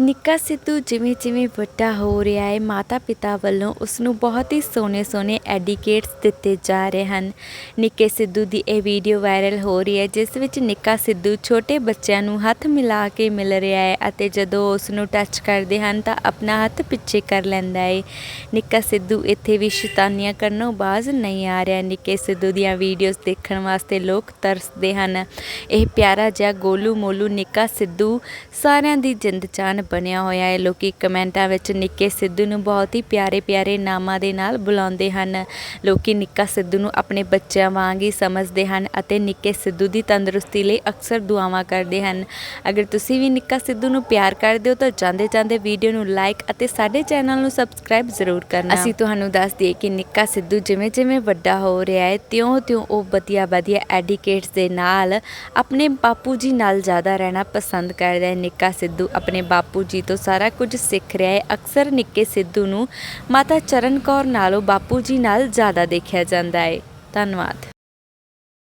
ਨਿੱਕਾ ਸਿੱਧੂ ਜਿਵੇਂ ਜਿਵੇਂ ਵੱਡਾ ਹੋ ਰਿਹਾ ਹੈ ਮਾਤਾ ਪਿਤਾ ਵੱਲੋਂ ਉਸ ਨੂੰ ਬਹੁਤ ਹੀ ਸੋਹਣੇ ਸੋਹਣੇ ਐਡੀਕੇਟਸ ਦਿੱਤੇ ਜਾ ਰਹੇ ਹਨ। ਨਿੱਕੇ ਸਿੱਧੂ ਦੀ ਇਹ ਵੀਡੀਓ ਵਾਇਰਲ ਹੋ ਰਹੀ ਹੈ, ਜਿਸ ਵਿੱਚ ਨਿੱਕਾ ਸਿੱਧੂ ਛੋਟੇ ਬੱਚਿਆਂ ਨੂੰ ਹੱਥ ਮਿਲਾ ਕੇ ਮਿਲ ਰਿਹਾ ਹੈ ਅਤੇ ਜਦੋਂ ਉਸ ਨੂੰ ਟੱਚ ਕਰਦੇ ਹਨ ਤਾਂ ਆਪਣਾ ਹੱਥ ਪਿੱਛੇ ਕਰ ਲੈਂਦਾ ਹੈ। ਨਿੱਕਾ ਸਿੱਧੂ ਇੱਥੇ ਵੀ ਸ਼ੈਤਾਨੀਆਂ ਕਰਨੋਂ ਬਾਜ਼ ਨਹੀਂ ਆ ਰਿਹਾ। ਨਿੱਕੇ ਸਿੱਧੂ ਦੀਆਂ ਵੀਡੀਓਜ਼ ਦੇਖਣ ਵਾਸਤੇ ਲੋਕ ਤਰਸਦੇ ਹਨ। ਇਹ ਪਿਆਰਾ ਜਿਹਾ ਗੋਲੂ ਮੋਲੂ ਨਿੱਕਾ ਸਿੱਧੂ ਸਾਰਿਆਂ ਦੀ ਜਿੰਦ ਜਾਨ ਬਣਿਆ ਹੋਇਆ ਹੈ। ਲੋਕੀ ਕਮੈਂਟਾਂ ਵਿੱਚ ਨਿੱਕੇ ਸਿੱਧੂ ਨੂੰ ਬਹੁਤ ਹੀ ਪਿਆਰੇ ਪਿਆਰੇ ਨਾਮਾਂ ਦੇ ਨਾਲ ਬੁਲਾਉਂਦੇ ਹਨ। ਲੋਕੀ ਨਿੱਕਾ ਸਿੱਧੂ ਨੂੰ ਆਪਣੇ ਬੱਚਿਆਂ ਵਾਂਗ ਹੀ ਸਮਝਦੇ ਹਨ ਅਤੇ ਨਿੱਕੇ ਸਿੱਧੂ ਦੀ ਤੰਦਰੁਸਤੀ ਲਈ ਅਕਸਰ ਦੁਆਵਾਂ ਕਰਦੇ ਹਨ। ਅਗਰ ਤੁਸੀਂ ਵੀ ਨਿੱਕਾ ਸਿੱਧੂ ਨੂੰ ਪਿਆਰ ਕਰਦੇ ਹੋ ਤਾਂ ਜਾਂਦੇ ਜਾਂਦੇ ਵੀਡੀਓ ਨੂੰ ਲਾਈਕ ਅਤੇ ਸਾਡੇ ਚੈਨਲ ਨੂੰ ਸਬਸਕ੍ਰਾਈਬ ਜ਼ਰੂਰ ਕਰਨਾ। ਅਸੀਂ ਤੁਹਾਨੂੰ ਦੱਸ ਦਈਏ ਕਿ ਨਿੱਕਾ ਸਿੱਧੂ ਜਿਵੇਂ ਜਿਵੇਂ ਵੱਡਾ ਹੋ ਰਿਹਾ ਹੈ ਤਿਉਂ-ਤਿਉਂ ਉਹ ਵਧੀਆ ਵਧੀਆ ਐਡੀਕੇਟਸ ਦੇ ਨਾਲ ਆਪਣੇ ਬਾਪੂ ਜੀ ਨਾਲ ਜ਼ਿਆਦਾ ਰਹਿਣਾ ਪਸੰਦ ਕਰਦਾ ਹੈ। ਨਿੱਕਾ ਸਿੱਧੂ ਆਪਣੇ ਬਾਪੂ ਬਾਪੂ ਜੀ ਤੋਂ ਸਾਰਾ ਕੁਝ ਸਿੱਖ ਰਿਹਾ ਹੈ। ਅਕਸਰ ਨਿੱਕੇ ਸਿੱਧੂ ਨੂੰ ਮਾਤਾ ਚਰਨ ਕੌਰ ਨਾਲੋਂ ਬਾਪੂ ਜੀ ਨਾਲ ਜ਼ਿਆਦਾ ਦੇਖਿਆ ਜਾਂਦਾ ਹੈ। ਧੰਨਵਾਦ।